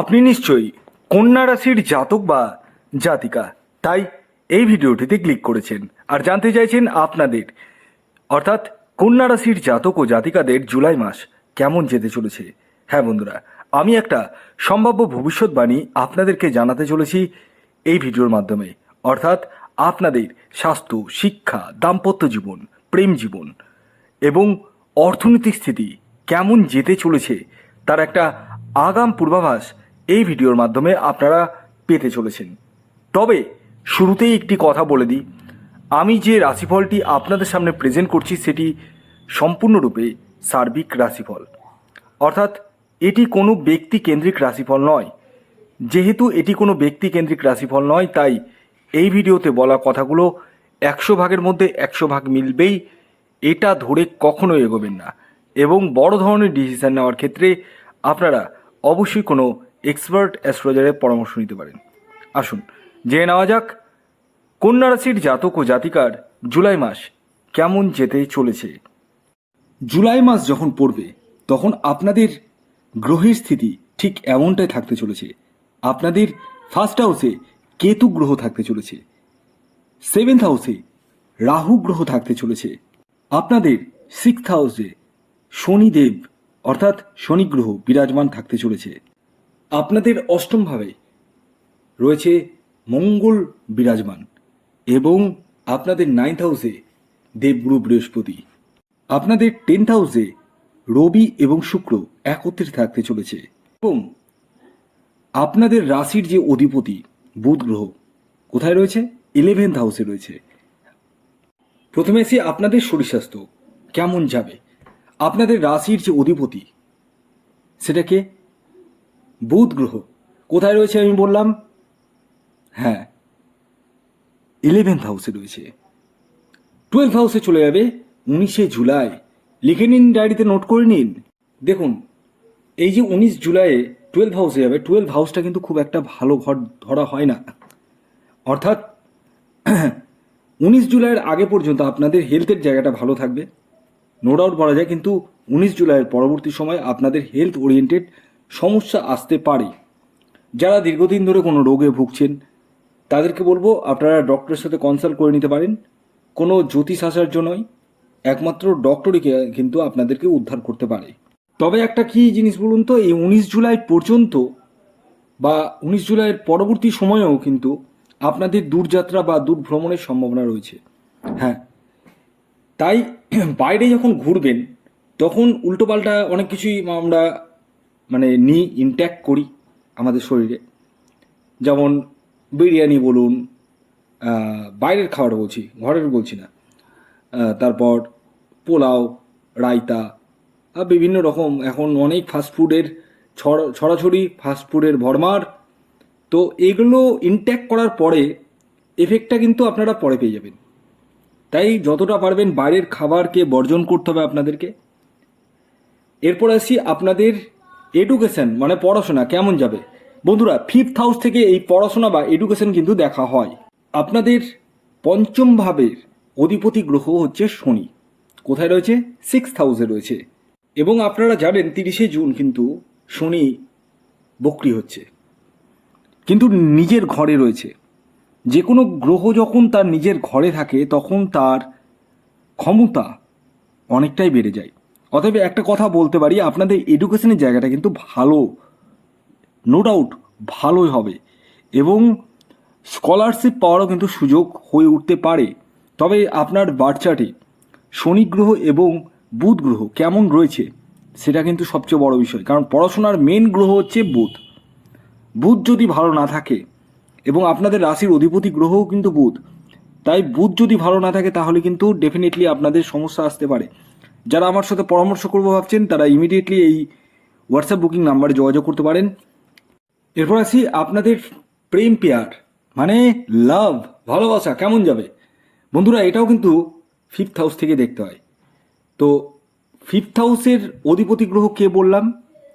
আপনি নিশ্চয়ই কন্যা রাশির জাতক বা জাতিকা, তাই এই ভিডিওটিতে ক্লিক করেছেন আর জানতে চাইছেন আপনাদের। অর্থাৎ কন্যা রাশির জাতক ও জাতিকাদের জুলাই মাস কেমন যেতে চলেছে? হ্যাঁ বন্ধুরা, আমি একটা সম্ভাব্য ভবিষ্যৎবাণী আপনাদেরকে জানাতে চলেছি এই ভিডিওর মাধ্যমে। অর্থাৎ আপনাদের স্বাস্থ্য, শিক্ষা, দাম্পত্য জীবন, প্রেম জীবন এবং অর্থনৈতিক স্থিতি কেমন যেতে চলেছে, তার একটা আগাম পূর্বাভাস এই ভিডিওর মাধ্যমে আপনারা পেতে চলেছেন। তবে শুরুতেই একটি কথা বলে দিই। আমি যে রাশিফলটি আপনাদের সামনে প্রেজেন্ট করছি সেটি সম্পূর্ণরূপে সার্বিক রাশিফল। অর্থাৎ এটি কোনো ব্যক্তি কেন্দ্রিক রাশিফল নয়। যেহেতু এটি কোনো ব্যক্তি কেন্দ্রিক রাশিফল নয়, তাই এই ভিডিওতে বলা কথাগুলো একশো ভাগের মধ্যে একশো ভাগ মিলবেই। এটা ধরে কখনোই এগোবেন না। এবং বড় ধরনের ডিসিশান নেওয়ার ক্ষেত্রে আপনারা অবশ্যই কোনো এক্সপার্ট অ্যাস্ট্রোলজারের পরামর্শ নিতে পারেন। আসুন, জেনে নেওয়া যাক কন্যা রাশির জাতক ও জাতিকার জুলাই মাস কেমন যেতে চলেছে। জুলাই মাস যখন পড়বে, তখন আপনাদের গ্রহের স্থিতি ঠিক এমনটাই থাকতে চলেছে। আপনাদের ফার্স্ট হাউসে কেতু গ্রহ থাকতে চলেছে। সেভেন্থ হাউসে রাহু গ্রহ থাকতে চলেছে। আপনাদের সিক্স হাউসে শনিদেব, অর্থাৎ শনি গ্রহ বিরাজমান থাকতে চলেছে। আপনাদের অষ্টমভাবে রয়েছে মঙ্গল বিরাজমান এবং আপনাদের নাইন্থ হাউসে দেবগুরু বৃহস্পতি। আপনাদের টেন্থ হাউসে রবি এবং শুক্র একত্রে থাকতে চলেছে এবং আপনাদের রাশির যে অধিপতি বুধ গ্রহ কোথায় রয়েছে? ইলেভেন্থ হাউসে রয়েছে। প্রথমে এসে আপনাদের শরীর স্বাস্থ্য কেমন যাবে? আপনাদের রাশির যে অধিপতি সেটাকে বুধ গ্রহ। কোথায় রয়েছে আমি বললাম? হ্যাঁ ইলেভেন্থ হাউসে রয়েছে। টুয়েলভ হাউসে চলে যাবে, উনিশে জুলাই। লিখে নিন ডায়েরিতে নোট করে নিন। দেখুন, এই যে উনিশ জুলাইয়ে টুয়েলভ হাউসে যাবে টুয়েলভ হাউসটা কিন্তু খুব একটা ভালো ঘর ধরা হয় না। অর্থাৎ, উনিশ জুলাইয়ের আগে পর্যন্ত আপনাদের হেলথের জায়গাটা ভালো থাকবে। নো ডাউট বলা যায়, কিন্তু উনিশ জুলাইয়ের পরবর্তী সময় আপনাদের হেলথ ওরিয়েন্টেড সমস্যা আসতে পারে। যারা দীর্ঘদিন ধরে কোনো রোগে ভুগছেন, তাদেরকে বলব আপনারা ডক্টরের সাথে কনসাল্ট করে নিতে পারেন। কোনো জ্যোতিষ আচার্য নয়, একমাত্র ডক্টরই কিন্তু আপনাদেরকে উদ্ধার করতে পারে। তবে একটা কি জিনিস বলুন তো, এই উনিশ জুলাই পর্যন্ত বা উনিশ জুলাইয়ের পরবর্তী সময়েও কিন্তু আপনাদের দূরযাত্রা বা দূর ভ্রমণের সম্ভাবনা রয়েছে। হ্যাঁ তাই বাইরে যখন ঘুরবেন, তখন উল্টোপাল্টা অনেক কিছুই আমরা মানে নি ইনট্যাক্ট করি আমাদের শরীরে। যেমন বিরিয়ানি বলুন বাইরের খাবার বলছি, ঘরের বলছি না। তারপর পোলাও, রায়তা বিভিন্ন রকম এখন অনেক ফাস্টফুডের ছড়- ছড়াছড়ি ফাস্টফুডের ভরমার। তো এগুলো ইনট্যাক্ট করার পরে এফেক্টটা কিন্তু আপনারা পরে পেয়ে যাবেন। তাই যতটা পারবেন বাইরের খাবারকে বর্জন করতে হবে আপনাদেরকে। এরপর আসি আপনাদের এডুকেশন মানে পড়াশোনা কেমন যাবে? বন্ধুরা ফিফথ হাউস থেকে এই পড়াশোনা বা এডুকেশন কিন্তু দেখা হয়। আপনাদের পঞ্চম ভাবের অধিপতি গ্রহ হচ্ছে শনি। কোথায় রয়েছে? সিক্স হাউসে রয়েছে। এবং আপনারা জানেন, তিরিশে জুন কিন্তু শনি বক্রি হচ্ছে। কিন্তু নিজের ঘরে রয়েছে। যে কোনো গ্রহ যখন তার নিজের ঘরে থাকে, তখন তার ক্ষমতা অনেকটাই বেড়ে যায়। অতএব একটা কথা বলতে পারি, আপনাদের এডুকেশনের জায়গাটা কিন্তু ভালো নো ডাউট ভালোই হবে এবং স্কলারশিপ পাওয়ারও কিন্তু সুযোগ হয়ে উঠতে পারে। তবে আপনার বার্চাটে শনি গ্রহ এবং বুধ গ্রহ কেমন রয়েছে সেটা কিন্তু সবচেয়ে বড় বিষয়, কারণ পড়াশোনার মেন গ্রহ হচ্ছে বুধ। বুধ যদি ভালো না থাকে এবং আপনাদের রাশির অধিপতি গ্রহও কিন্তু বুধ, তাই বুধ যদি ভালো না থাকে তাহলে কিন্তু ডেফিনেটলি আপনাদের সমস্যা আসতে পারে। যারা আমার সাথে পরামর্শ করব ভাবছেন, তারা ইমিডিয়েটলি এই হোয়াটসঅ্যাপ বুকিং নাম্বারে যোগাযোগ করতে পারেন। এরপর আসি আপনাদের প্রেম পেয়ার মানে লাভ ভালোবাসা কেমন যাবে? বন্ধুরা, এটাও কিন্তু ফিফথ হাউস থেকে দেখতে হয়। তো ফিফথ হাউসের অধিপতি গ্রহ কে বললাম?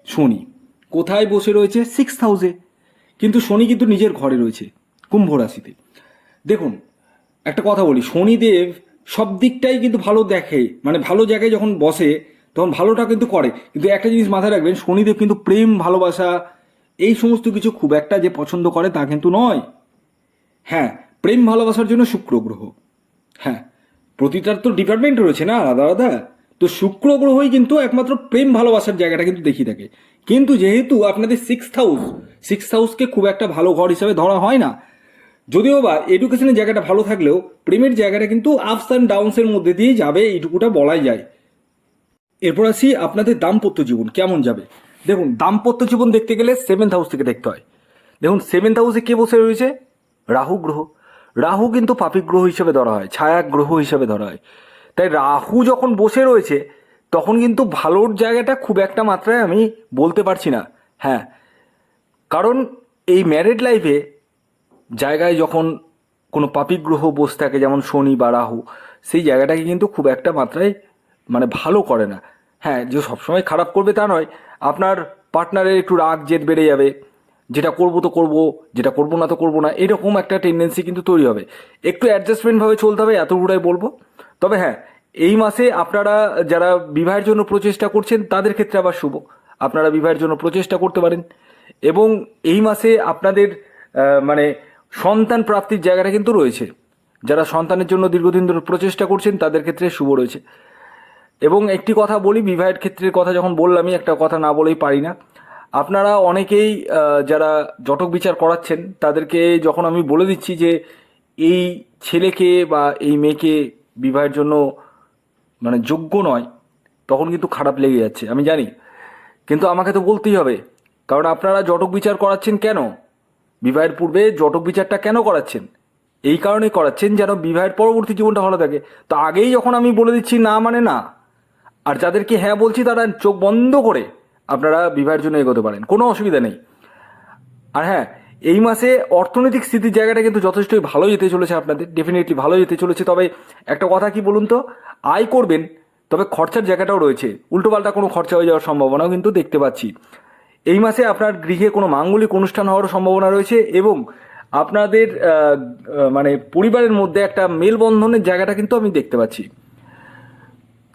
শনি। কোথায় বসে রয়েছে? সিক্স হাউসে কিন্তু শনি কিন্তু নিজের ঘরে রয়েছে, কুম্ভ রাশিতে। দেখুন, একটা কথা বলি, শনিদেব সব দিকটাই কিন্তু ভালো দেখে মানে ভালো জায়গায় যখন বসে, তখন ভালোটা কিন্তু করে। কিন্তু একটা জিনিস মাথায় রাখবেন, শনিদেব কিন্তু প্রেম, ভালোবাসা, এই সমস্ত কিছু খুব একটা যে পছন্দ করে তা কিন্তু নয়। হ্যাঁ প্রেম, ভালোবাসার জন্য শুক্র গ্রহ। হ্যাঁ প্রতিটার তো ডিপার্টমেন্ট রয়েছে না, আলাদা আলাদা। তো শুক্র গ্রহই কিন্তু একমাত্র প্রেম, ভালোবাসার জায়গাটা কিন্তু দেখিয়ে থাকে। কিন্তু যেহেতু আপনাদের সিক্স হাউস সিক্স হাউসকে খুব একটা ভালো ঘর হিসাবে ধরা হয় না যদিও বা এডুকেশনের জায়গাটা ভালো থাকলেও প্রেমের জায়গাটা কিন্তু আপস অ্যান্ড ডাউনসের মধ্যে দিয়ে যাবে, এইটুকুটা বলাই যায়। এরপর আসি আপনাদের দাম্পত্য জীবন, কেমন যাবে? দেখুন, দাম্পত্য জীবন দেখতে গেলে সেভেন্থ হাউস থেকে দেখতে হয়। দেখুন সেভেন্থ হাউসে কে বসে রয়েছে? রাহু গ্রহ। রাহু কিন্তু পাপি গ্রহ হিসেবে ধরা হয়, ছায়া গ্রহ হিসেবে ধরা হয়। তাই রাহু যখন বসে রয়েছে, তখন কিন্তু ভালোর জায়গাটা খুব একটা মাত্রায় আমি বলতে পারছি না। হ্যাঁ কারণ এই ম্যারেড লাইফে জায়গায় যখন কোনো পাপি গ্রহ বসে থাকে, যেমন শনি বা রাহু, সেই জায়গাটাকে কিন্তু খুব একটা মাত্রায় মানে ভালো করে না। হ্যাঁ যে সবসময় খারাপ করবে তা নয়। আপনার পার্টনারের একটু রাগ, জেদ বেড়ে যাবে। যেটা করব তো করব, যেটা করব না তো করব না, এরকম একটা টেন্ডেন্সি কিন্তু তৈরি হবে। একটু অ্যাডজাস্টমেন্টভাবে চলতে হবে এতগুলোই বলব। তবে হ্যাঁ এই মাসে আপনারা যারা বিবাহের জন্য প্রচেষ্টা করছেন, তাদের ক্ষেত্রে আবার শুভ। আপনারা বিবাহের জন্য প্রচেষ্টা করতে পারেন। এবং এই মাসে আপনাদের মানে সন্তান প্রাপ্তির জায়গাটা কিন্তু রয়েছে। যারা সন্তানের জন্য দীর্ঘদিন ধরে প্রচেষ্টা করছেন, তাদের ক্ষেত্রে শুভ রয়েছে। এবং একটি কথা বলি, বিবাহের ক্ষেত্রের কথা যখন বললামই, একটা কথা না বলেই পারি না। আপনারা অনেকেই যারা জটক বিচার করাচ্ছেন, তাদেরকে যখন আমি বলে দিচ্ছি যে, এই ছেলেকে বা এই মেয়েকে বিবাহের জন্য মানে যোগ্য নয়, তখন কিন্তু খারাপ লেগে যাচ্ছে, আমি জানি। কিন্তু আমাকে তো বলতেই হবে, কারণ আপনারা জটক বিচার করাচ্ছেন কেন? বিবাহের পূর্বে জটক বিচারটা কেন করাচ্ছেন? এই কারণেই করাচ্ছেন যেন বিবাহের পরবর্তী জীবনটা ভালো থাকে। তো আগেই যখন আমি বলে দিচ্ছি না মানে না, আর যাদেরকে হ্যাঁ বলছি তারা চোখ বন্ধ করে আপনারা বিবাহের জন্য এগোতে পারেন, কোনো অসুবিধা নেই। আর হ্যাঁ এই মাসে অর্থনৈতিক স্থিতির জায়গাটা কিন্তু যথেষ্টই ভালো যেতে চলেছে আপনাদের ডেফিনেটলি ভালো যেতে চলেছে। তবে একটা কথা কি বলুন তো, আয় করবেন, তবে খরচার জায়গাটাও রয়েছে। উল্টোপাল্টা কোনো খরচা হয়ে যাওয়ার সম্ভাবনাও কিন্তু দেখতে পাচ্ছি। এই মাসে আপনার গৃহে কোনো মাঙ্গলিক অনুষ্ঠান হওয়ার সম্ভাবনা রয়েছে এবং আপনাদের মানে পরিবারের মধ্যে একটা মেলবন্ধনের জায়গাটা কিন্তু আমি দেখতে পাচ্ছি।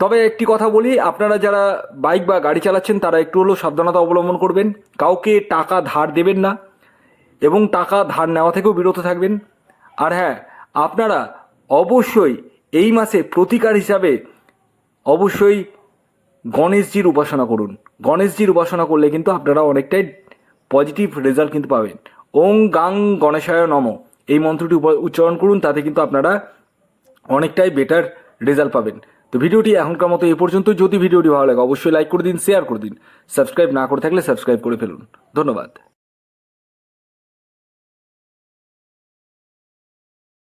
তবে একটি কথা বলি, আপনারা যারা বাইক বা গাড়ি চালাচ্ছেন, তারা একটু হলেও সাবধানতা অবলম্বন করবেন। কাউকে টাকা ধার দেবেন না এবং টাকা ধার নেওয়া থেকেও বিরত থাকবেন। আর হ্যাঁ আপনারা অবশ্যই এই মাসে প্রতিকার হিসাবে অবশ্যই গণেশজির উপাসনা করুন। গণেশজির উপাসনা করলে কিন্তু আপনারা অনেকটাই পজিটিভ রেজাল্ট কিন্তু পাবেন। ওং গাং গণেশায় নম। এই মন্ত্রটি উচ্চারণ করুন, তাতে কিন্তু আপনারা অনেকটাই বেটার রেজাল্ট পাবেন। তো ভিডিওটি এখনকার মতো এ পর্যন্ত। যদি ভিডিওটি ভালো লাগে, অবশ্যই লাইক করে দিন শেয়ার করে দিন। সাবস্ক্রাইব না করে থাকলে সাবস্ক্রাইব করে ফেলুন। ধন্যবাদ।